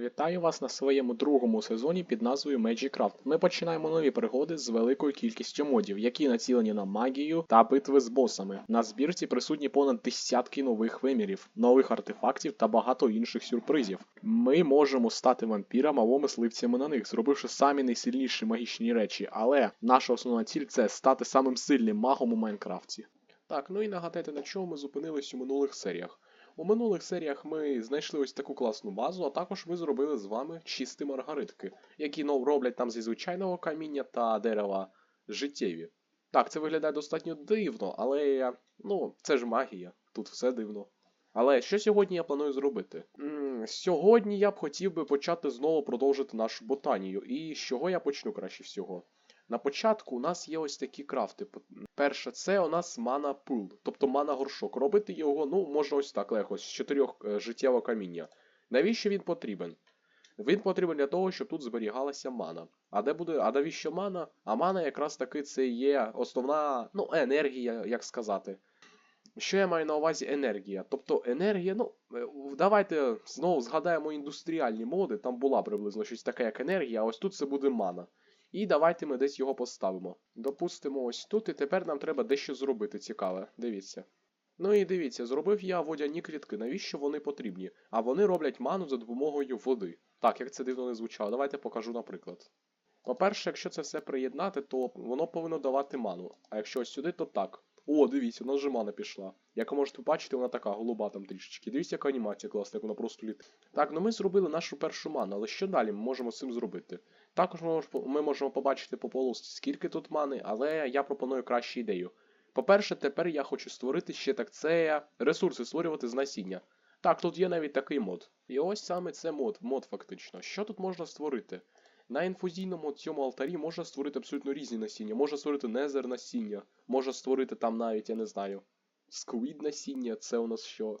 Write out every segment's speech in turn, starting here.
Вітаю вас на своєму другому сезоні під назвою Magicraft. Ми починаємо нові пригоди з великою кількістю модів, які націлені на магію та битви з босами. На збірці присутні понад десятки нових вимірів, нових артефактів та багато інших сюрпризів. Ми можемо стати вампірами або мисливцями на них, зробивши самі найсильніші магічні речі, але наша основна ціль це стати самим сильним магом у Майнкрафті. Так, ну і нагадайте, на чому ми зупинились у минулих серіях. У минулих серіях ми знайшли ось таку класну базу, а також ми зробили з вами чисті маргаритки, які ну, роблять там зі звичайного каміння та дерева життєві. Так, це виглядає достатньо дивно, але ну, це ж магія, тут все дивно. Але що сьогодні я планую зробити? м сьогодні я б хотів би почати знову продовжити нашу ботанію. І з чого я почну краще всього? На початку у нас є ось такі крафти. Перше, це у нас мана пул, тобто мана горшок. Робити його, ну, можна ось так легко, з чотирьох е, життєвого каміння. Навіщо він потрібен? Він потрібен для того, щоб тут зберігалася мана. А де буде, а навіщо мана? А мана якраз таки це є основна ну, енергія, як сказати. Що я маю на увазі енергія? Тобто енергія, ну, е, давайте знову згадаємо індустріальні моди, там була приблизно щось таке, як енергія, а ось тут це буде мана. І давайте ми десь його поставимо. Допустимо ось тут, і тепер нам треба дещо зробити цікаве. Дивіться. Ну і дивіться, зробив я водяні клітки. Навіщо вони потрібні? А вони роблять ману за допомогою води. Так, як це дивно не звучало, давайте покажу наприклад. По-перше, якщо це все приєднати, то воно повинно давати ману. А якщо ось сюди, то так. О, дивіться, у нас же мана пішла. Як ви можете побачити, вона така голуба там трішечки. Дивіться, яка анімація класна, як вона просто літає. Так, ну ми зробили нашу першу ману, але що далі ми можемо з цим зробити? Також ми можемо побачити по полості, скільки тут мани, але я пропоную кращу ідею. По-перше, тепер я хочу створити ще так це ресурси створювати з насіння. Так, тут є навіть такий мод. І ось саме це мод, мод фактично. Що тут можна створити? На інфузійному цьому алтарі можна створити абсолютно різні насіння. Можна створити незер насіння, можна створити там навіть, я не знаю, сквід насіння, це у нас що?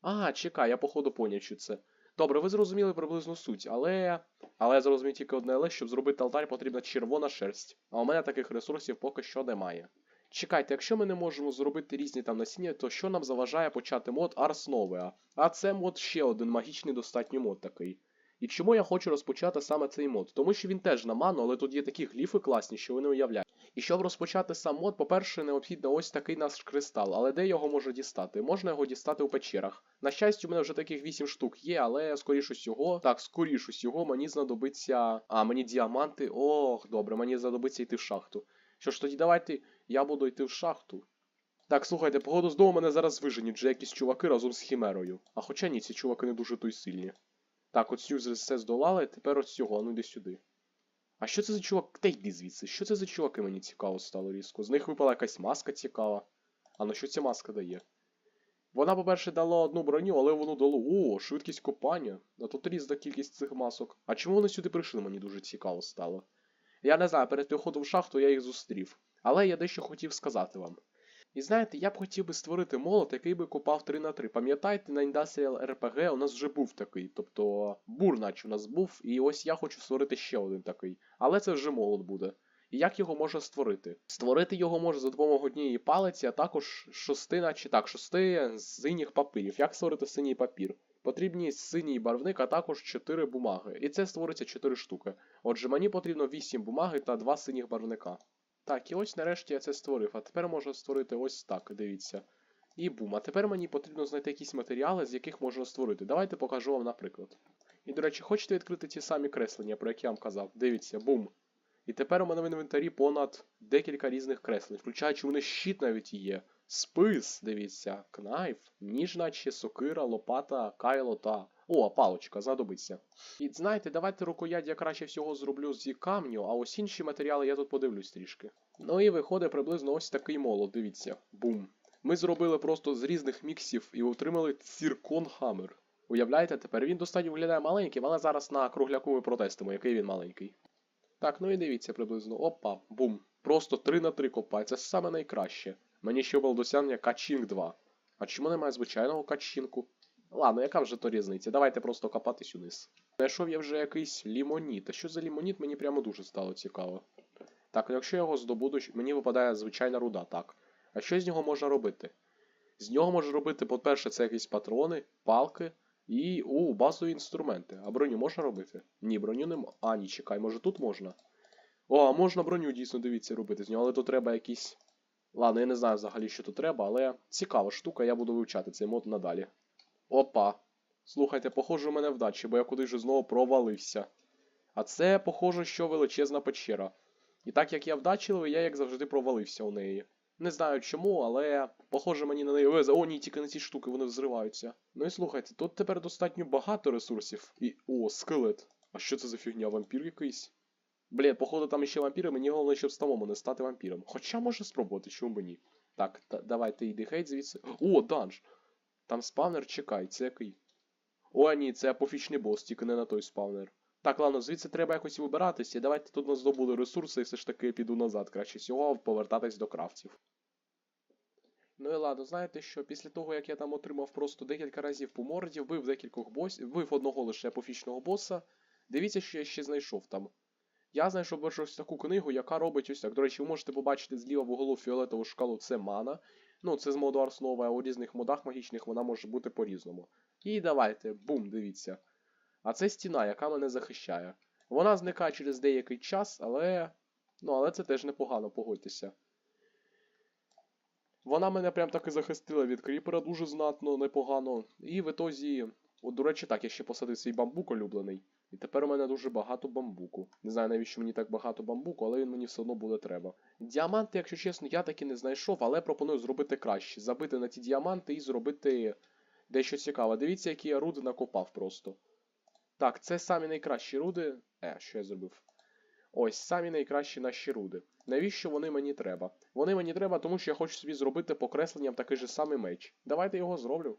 А, чекай, я походу поняв, що це. Добре, ви зрозуміли приблизну суть, але. Але я зрозумів тільки одне але, щоб зробити алтарь, потрібна червона шерсть. А у мене таких ресурсів поки що немає. Чекайте, якщо ми не можемо зробити різні там насіння, то що нам заважає почати мод Ars Novea? А це мод ще один магічний достатньо мод такий. І чому я хочу розпочати саме цей мод? Тому що він теж на ману, але тут є такі гліфи класні, що ви не уявляєте. І щоб розпочати сам мод, по-перше, необхідно ось такий наш кристал, але де його можна дістати? Можна його дістати у печерах. На щастя, у мене вже таких 8 штук є, але скоріш усього, так, скоріш усього, мені знадобиться. А, мені діаманти. Ох, добре, мені знадобиться йти в шахту. Що ж тоді давайте я буду йти в шахту. Так, слухайте, погоду з дому мене зараз виженють вже якісь чуваки разом з хімерою. А хоча ні, ці чуваки не дуже то й сильні. Так, от цю все здолали, тепер от цього, ну йди сюди. А що це за чувак? Та йди звідси. Що це за чуваки мені цікаво стало різко? З них випала якась маска цікава. А на що ця маска дає? Вона, по-перше, дала одну броню, але воно дало. О, швидкість копання. А тут різна кількість цих масок. А чому вони сюди прийшли, мені дуже цікаво стало. Я не знаю, перед приходом в шахту я їх зустрів. Але я дещо хотів сказати вам. І знаєте, я б хотів би створити молот, який би купав 3 на 3 Пам'ятаєте, на Industrial RPG у нас вже був такий. Тобто бур, наче у нас був, і ось я хочу створити ще один такий. Але це вже молот буде. І як його можна створити? Створити його можна за допомогою однієї палиці, а також шости, наче так, шости синіх папірів. Як створити синій папір? Потрібні синій барвник, а також 4 бумаги. І це створиться 4 штуки. Отже, мені потрібно 8 бумаги та 2 синіх барвника. Так, і ось нарешті я це створив. А тепер можна створити ось так, дивіться. І бум. А тепер мені потрібно знайти якісь матеріали, з яких можна створити. Давайте покажу вам наприклад. І, до речі, хочете відкрити ті самі креслення, про які я вам казав? Дивіться, бум. І тепер у мене в інвентарі понад декілька різних креслень, включаючи вони щит навіть є. Спис, дивіться, кнайф, ніж, наче, сокира, лопата, кайло та. О, палочка, знадобиться. І знаєте, давайте рукоять я краще всього зроблю зі камню, а ось інші матеріали я тут подивлюсь трішки. Ну і виходить приблизно ось такий молот, дивіться. Бум. Ми зробили просто з різних міксів і отримали ціркон хаммер. Уявляєте, тепер він достатньо виглядає маленьким, але зараз на кругляку ми протестимо, який він маленький. Так, ну і дивіться приблизно. Опа, бум. Просто 3 на 3 копай, це саме найкраще. Мені ще було досягнення Качінг 2. А чому немає звичайного качінку? Ладно, яка вже то різниця? Давайте просто копатись униз. Знайшов я вже якийсь лімоніт. А що за лімоніт, мені прямо дуже стало цікаво. Так, якщо я його здобуду, мені випадає звичайна руда, так. А що з нього можна робити? З нього можна робити, по-перше, це якісь патрони, палки, І. О, базові інструменти. А броню можна робити? Ні, броню нема. А, ні, чекай, може тут можна. О, а можна броню дійсно дивіться робити з нього, але то треба якісь. Ладно, я не знаю взагалі, що тут треба, але цікава штука, я буду вивчати цей мод надалі. Опа. Слухайте, похоже, у мене вдачі, бо я кудись же знову провалився. А це, похоже, що величезна печера. І так як я вдачливий, я як завжди провалився у неї. Не знаю чому, але похоже мені на неї везе. О, ні, тільки на ці штуки, вони взриваються. Ну і слухайте, тут тепер достатньо багато ресурсів. І. О, скелет. А що це за фігня? Вампір якийсь? Блін, походу там іще вампіри, мені головне, щоб самому не стати вампіром. Хоча може спробувати, чому б ні. Так, давайте йди геть звідси. О, данж! Там спавнер, чекай, це який? О, ні, це апофічний бос, тільки не на той спавнер. Так, ладно, звідси треба якось вибиратися. Давайте тут ми здобули ресурси і все ж таки піду назад. Краще всього повертатись до крафтів. Ну і ладно, знаєте що, після того, як я там отримав просто декілька разів по морді, вбив декількох босів, вбив одного лише апофічного боса, дивіться, що я ще знайшов там. Я знайшов ось таку книгу, яка робить ось так. До речі, ви можете побачити зліва в углу фіолетову шкалу, це мана. Ну, це з моду Арснова, а у різних модах магічних вона може бути по-різному. І давайте, бум, дивіться. А це стіна, яка мене захищає. Вона зникає через деякий час, але. Ну, але це теж непогано, погодьтеся. Вона мене прям так і захистила від кріпера дуже знатно, непогано. І в ітозі. От, до речі, так, я ще посадив свій бамбук улюблений. І тепер у мене дуже багато бамбуку. Не знаю, навіщо мені так багато бамбуку, але він мені все одно буде треба. Діаманти, якщо чесно, я таки не знайшов, але пропоную зробити краще. Забити на ті діаманти і зробити дещо цікаве. Дивіться, які я руди накопав просто. Так, це самі найкращі руди. Е, що я зробив? Ось, самі найкращі наші руди. Навіщо вони мені треба? Вони мені треба, тому що я хочу собі зробити покресленням такий же самий меч. Давайте його зроблю.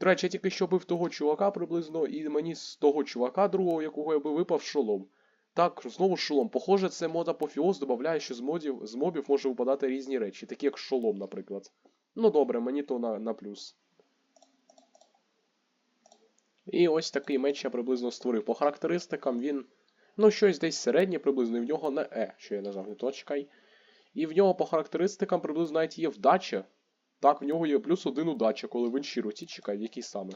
До речі, я тільки що бив того чувака приблизно, і мені з того чувака другого, якого я би випав шолом. Так, знову шолом. Похоже, це мод апофіоз додає, що з модів, з мобів може випадати різні речі, такі як шолом, наприклад. Ну добре, мені то на, на плюс. І ось такий меч я приблизно створив. По характеристикам він. Ну, щось десь середнє, приблизно, і в нього не Е, що я нажав, не то чекай. І в нього по характеристикам приблизно навіть є вдача. Так, в нього є плюс один удача, коли він щироті чекай, в який саме.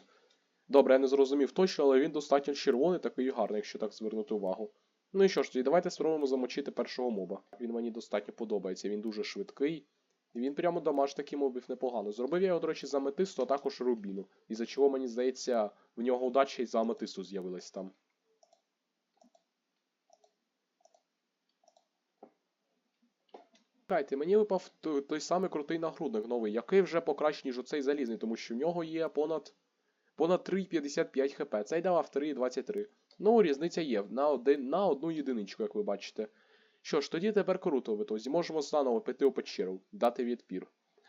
Добре, я не зрозумів точно, але він достатньо червоний, такий гарний, якщо так звернути увагу. Ну і що ж, тоді давайте спробуємо замочити першого моба. Він мені достатньо подобається, він дуже швидкий. І він прямо дамаж такий мобів непогано. Зробив я його, до речі, за аметисту, а також рубіну. Із-за чого, мені здається, в нього удача і за аметисту з'явилась там. Чекайте, мені випав той, самий крутий нагрудник новий, який вже покраще, ніж оцей залізний, тому що в нього є понад понад 3,55 хп. Цей давав 3,23. Ну, різниця є на, один, на одну єдиничку, як ви бачите. Що ж, тоді тепер круто в ітозі. Можемо заново піти у печеру, дати відпір.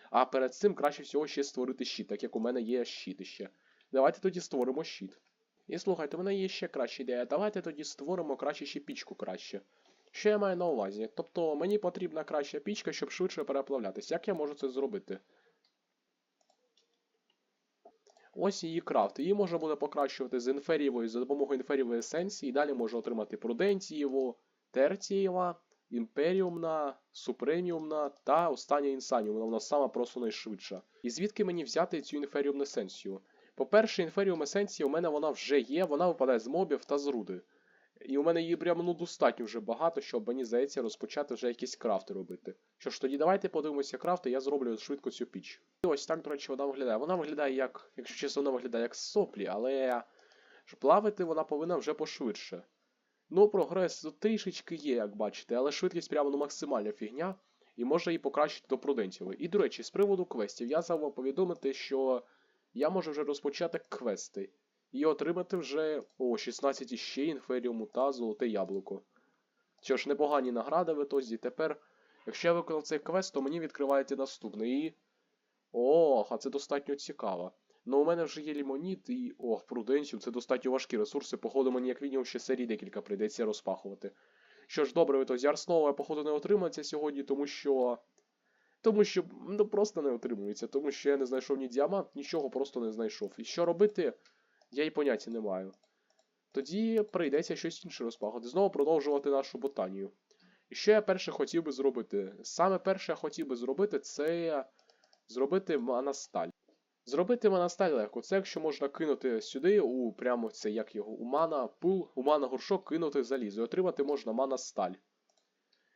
А перед цим краще всього ще створити щит, так як у мене є щит іще. Давайте тоді створимо щит. І слухайте, у мене є ще краща ідея. Давайте тоді створимо краще ще пічку краще. Що я маю на увазі? Тобто мені потрібна краща пічка, щоб швидше переплавлятись. Як я можу це зробити? Ось її крафт. Її можна буде покращувати з інферієвої за допомогою інферієвої есенції. І далі можна отримати пруденцієву, терцієва, імперіумна, супреміумна та остання інсаніумна. Вона сама просто найшвидша. І звідки мені взяти цю інферіумну есенцію? По-перше, інферіум есенція у мене вона вже є, вона випадає з мобів та з руди. І у мене її прямо ну достатньо вже багато, щоб мені здається розпочати вже якісь крафти робити. Що ж, тоді давайте подивимося крафти, я зроблю швидко цю піч. І ось так, до речі, вона виглядає. Вона виглядає як, якщо чесно, вона виглядає як соплі, але плавити вона повинна вже пошвидше. Ну, прогрес тут трішечки є, як бачите, але швидкість прямо ну, максимальна фігня, і може її покращити до прудентів. І, до речі, з приводу квестів, я забув повідомити, що я можу вже розпочати квести. І отримати вже о 16 іще інферіуму та золоте яблуко. Що ж, непогані награди в ітозі. Тепер, якщо я виконав цей квест, то мені відкривається наступний. І. Ох, а це достатньо цікаво. Ну, у мене вже є лімоніт і. Ох, пруденціум, це достатньо важкі ресурси. Походу, мені як мінімум ще серій декілька прийдеться розпахувати. Що ж, добре, в ітозі Арснова я, походу, не отримається сьогодні, тому що. Тому що ну просто не отримується, тому що я не знайшов ні діамант, нічого просто не знайшов. І що робити? Я й поняття не маю. Тоді прийдеться щось інше розпагати. Знову продовжувати нашу ботанію. І що я перше хотів би зробити? Саме перше я хотів би зробити, це зробити манасталь. Зробити монасталь легко. Це якщо можна кинути сюди, у прямо це як його, у мана пул, у мана горшок кинути залізо. І отримати можна мана сталь.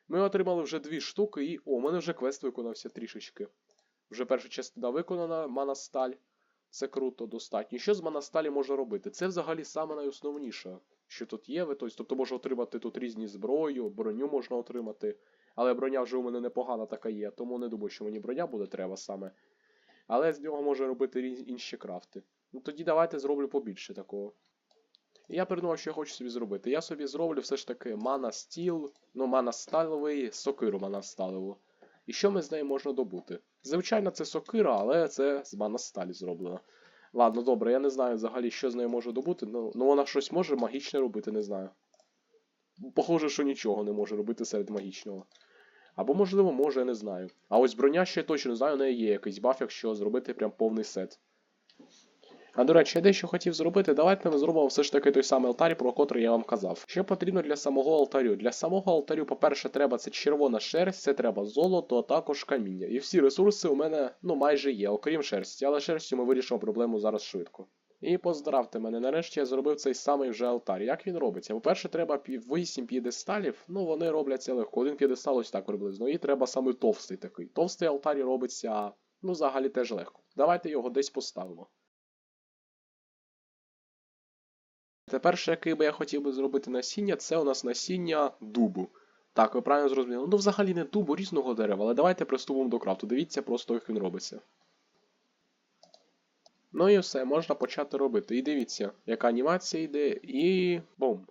Ми отримали вже дві штуки, і. О, у мене вже квест виконався трішечки. Вже перша частина виконана, мана сталь. Це круто, достатньо. Що з мана сталі можна робити? Це взагалі саме найосновніше, що тут є. Тобто, тобто можна отримати тут різні зброю, броню можна отримати. Але броня вже у мене непогана така є, тому не думаю, що мені броня буде треба саме. Але з нього можна робити інші крафти. Ну тоді давайте зроблю побільше такого. І я придумав, що я хочу собі зробити. Я собі зроблю все ж таки мана стіл, ну мана сталевий, сокиру мана сталеву. І що ми з нею можна добути? Звичайно, це сокира, але це з мана сталі зроблено. Ладно, добре, я не знаю взагалі, що з нею може добути. Ну, ну вона щось може магічне робити, не знаю. Похоже, що нічого не може робити серед магічного. Або, можливо, може, я не знаю. А ось броня ще точно знаю, у неї є якийсь баф, якщо зробити прям повний сет. А до речі, я дещо хотів зробити. Давайте ми зробимо все ж таки той самий алтарь, про котрий я вам казав. Що потрібно для самого алтарю? Для самого алтарю, по-перше, треба це червона шерсть, це треба золото, а також каміння. І всі ресурси у мене ну майже є, окрім шерсті, але шерстю ми вирішимо проблему зараз швидко. І поздравте мене, нарешті я зробив цей самий вже алтар. Як він робиться? По-перше, треба 8 п'єдесталів, ну вони робляться легко. Один п'єдестал ось так приблизно. І треба саме товстий такий. Товстий алтар робиться, ну, взагалі теж легко. Давайте його десь поставимо. Тепер ще який би я хотів би зробити насіння, це у нас насіння дубу. Так, ви правильно зрозуміли. Ну, взагалі не дубу, різного дерева, але давайте приступимо до крафту. Дивіться просто, як він робиться. Ну і все, можна почати робити. І дивіться, яка анімація йде, і. бум.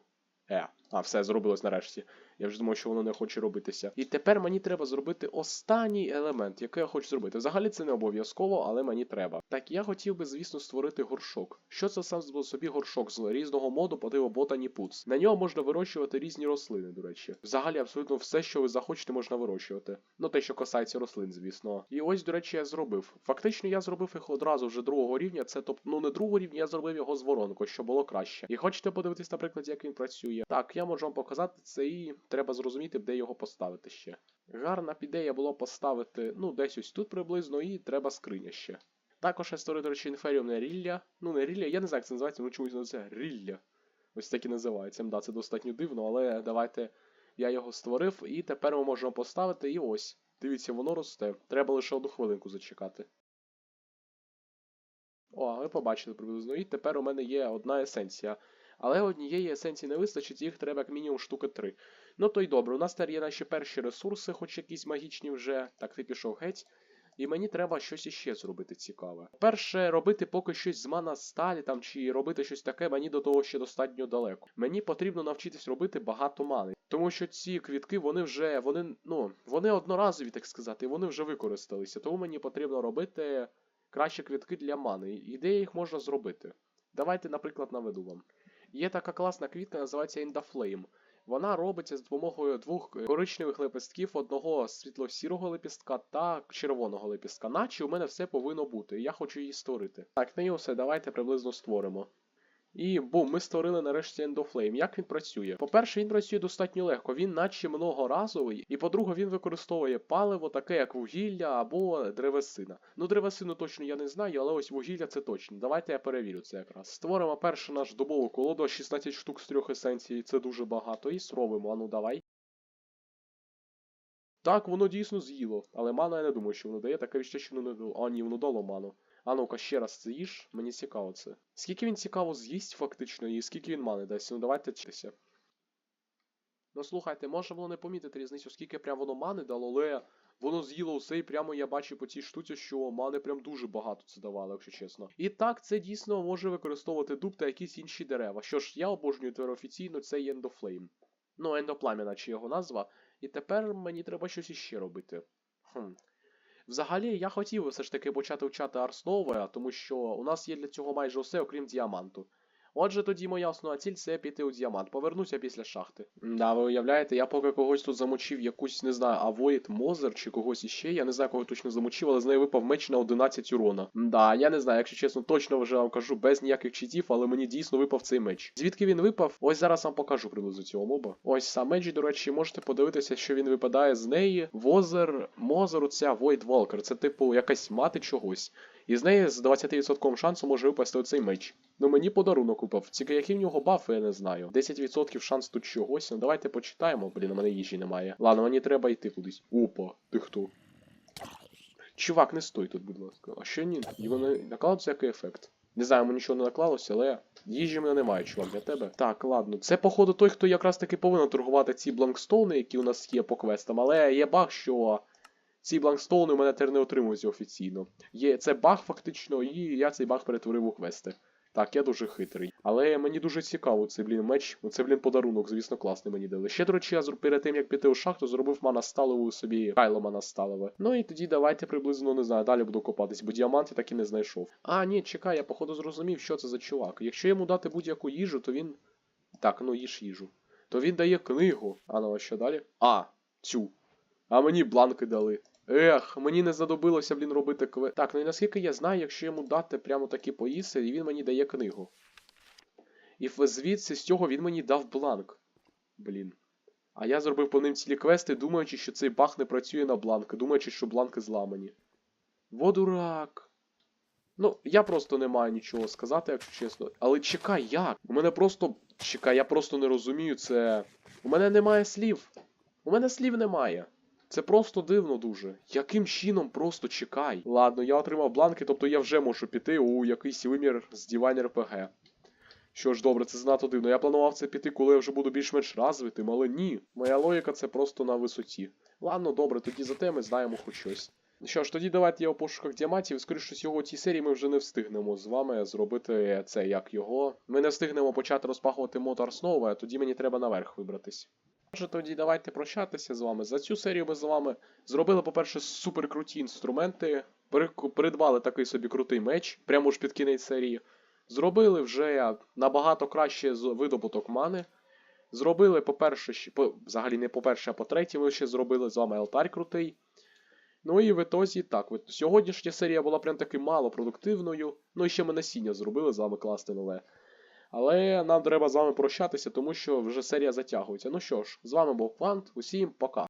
Е, а, все, зробилось нарешті. Я вже думав, що воно не хоче робитися. І тепер мені треба зробити останній елемент, який я хочу зробити. Взагалі це не обов'язково, але мені треба. Так, я хотів би, звісно, створити горшок. Що це сам собі горшок з різного моду по типу Botany Puts. На нього можна вирощувати різні рослини, до речі. Взагалі, абсолютно все, що ви захочете, можна вирощувати. Ну, те, що касається рослин, звісно. І ось, до речі, я зробив. Фактично, я зробив їх одразу вже другого рівня. Це тобто, ну не другого рівня, я зробив його з воронкою, що було краще. І хочете подивитись, наприклад, як він працює. Так, я можу вам показати це і треба зрозуміти, де його поставити ще. Гарна б ідея було поставити, ну, десь ось тут приблизно, і треба скриня ще. Також я створив, до речі, інферіумне рілля. Ну, не рілля, я не знаю, як це називається, ну чомусь називається рілля. Ось так і називається. Да, це достатньо дивно, але давайте я його створив, і тепер ми можемо поставити, і ось. Дивіться, воно росте. Треба лише одну хвилинку зачекати. О, ви побачили приблизно. І тепер у мене є одна есенція. Але однієї есенції не вистачить, їх треба як мінімум штуки три. Ну то й добре, у нас тепер є наші перші ресурси, хоч якісь магічні вже. Так, ти пішов геть. І мені треба щось іще зробити цікаве. Перше, робити поки щось з мана сталі там, чи робити щось таке, мені до того ще достатньо далеко. Мені потрібно навчитись робити багато мани. Тому що ці квітки, вони вже, вони, ну, вони одноразові, так сказати, вони вже використалися. Тому мені потрібно робити краще квітки для мани. І де їх можна зробити? Давайте, наприклад, наведу вам. Є така класна квітка, називається Endaflame. Вона робиться з допомогою двох коричневих лепестків, одного світло-сірого лепістка та червоного лепістка. Наче у мене все повинно бути, я хочу її створити. Так, не все, давайте приблизно створимо. І бум, ми створили нарешті Endoflame. Як він працює? По-перше, він працює достатньо легко, він наче многоразовий, і по-друге, він використовує паливо, таке як вугілля або древесина. Ну, древесину точно я не знаю, але ось вугілля це точно. Давайте я перевірю це якраз. Створимо перше наш дубову колоду, 16 штук з трьох есенцій, це дуже багато. І зробимо, а ну давай. Так, воно дійсно з'їло, але ману я не думаю, що воно дає, таке відчуття, не. А, ні, воно дало ману. А ну-ка, ще раз це їж, мені цікаво це. Скільки він цікаво з'їсть фактично, і скільки він мани дасть? Ну давайте вчитися. Ну слухайте, можна було не помітити різницю, скільки прям воно мани дало, але воно з'їло усе, і прямо я бачу по цій штуці, що мани прям дуже багато це давало, якщо чесно. І так, це дійсно може використовувати дуб та якісь інші дерева. Що ж, я обожнюю тепер офіційно, це Ендофлейм. Ну, ендоплам'я, наче його назва. І тепер мені треба щось іще робити. Хм. Взагалі, я хотів все ж таки почати вчати Арснове, тому що у нас є для цього майже все, окрім діаманту. Отже, тоді моя основна ціль це піти у діамант, повернуся після шахти. Да, ви уявляєте, я поки когось тут замочив якусь, не знаю, Авоїд Мозер чи когось іще, я не знаю, кого точно замочив, але з неї випав меч на 11 урона. Да, я не знаю, якщо чесно, точно вже вам кажу, без ніяких читів, але мені дійсно випав цей меч. Звідки він випав? Ось зараз вам покажу приблизно цього моба. Ось сам меч, до речі, можете подивитися, що він випадає з неї. Возер, Мозер, оця Void Walker. Це типу якась мати чогось. І з неї з 20% шансу може випасти оцей меч. Ну мені подарунок упав. Тільки який в нього баф, я не знаю. 10% шанс тут чогось. Ну давайте почитаємо. Блін, у мене їжі немає. Ладно, мені треба йти кудись. Опа, ти хто? Чувак, не стой тут, будь ласка. А що ні? Його не накладується який ефект. Не знаю, йому нічого не наклалося, але їжі в мене немає, чувак, для тебе. Так, ладно. Це, походу, той, хто якраз таки повинен торгувати ці бланкстоуни, які у нас є по квестам, але є баг, що ці бланкстоуни у мене тепер не отримуються офіційно. Є це баг фактично, і я цей баг перетворив у квести. Так, я дуже хитрий. Але мені дуже цікаво цей, блін, меч. Оце, блін, подарунок, звісно, класний мені дали. Ще, до речі, я перед тим, як піти у шахту, зробив манасталову собі кайло манасталове. Ну і тоді давайте приблизно, не знаю, далі буду копатись, бо діамант я так і не знайшов. А, ні, чекай, я походу зрозумів, що це за чувак. Якщо йому дати будь-яку їжу, то він. Так, ну їж їжу. То він дає книгу. А ну а що далі? А, цю. А мені бланки дали. Ех, мені не задобилося, блін, робити кве. Так, ну і наскільки я знаю, якщо йому дати прямо такі і він мені дає книгу. І звідси з цього він мені дав бланк. Блін. А я зробив по ним цілі квести, думаючи, що цей баг не працює на бланки, думаючи, що бланки зламані. Во дурак. Ну, я просто не маю нічого сказати, якщо чесно. Але чекай, як? У мене просто. Чекай, я просто не розумію це. У мене немає слів. У мене слів немає. Це просто дивно дуже. Яким чином просто чекай? Ладно, я отримав бланки, тобто я вже можу піти у якийсь вимір з Divine RPG. Що ж, добре, це занадто дивно. Я планував це піти, коли я вже буду більш-менш розвитим, але ні. Моя логіка це просто на висоті. Ладно, добре, тоді зате ми знаємо хоч щось. Що ж, тоді давайте я у пошуках діамантів. Скоріше всього, цій серії ми вже не встигнемо з вами зробити це як його. Ми не встигнемо почати розпахувати мотор знову, а тоді мені треба наверх вибратись. Отже, тоді давайте прощатися з вами. За цю серію ми з вами зробили, по-перше, супер круті інструменти. Придбали такий собі крутий меч, прямо ж під кінець серії. Зробили вже набагато краще видобуток мани. Зробили, по-перше, по, взагалі не по-перше, а по-третє, ми ще зробили з вами алтарь крутий. Ну і в ітозі так, сьогоднішня серія була прям таки мало продуктивною. Ну і ще ми насіння зробили з вами класне нове. Але нам треба з вами прощатися, тому що вже серія затягується. Ну що ж, з вами був Квант, усім пока.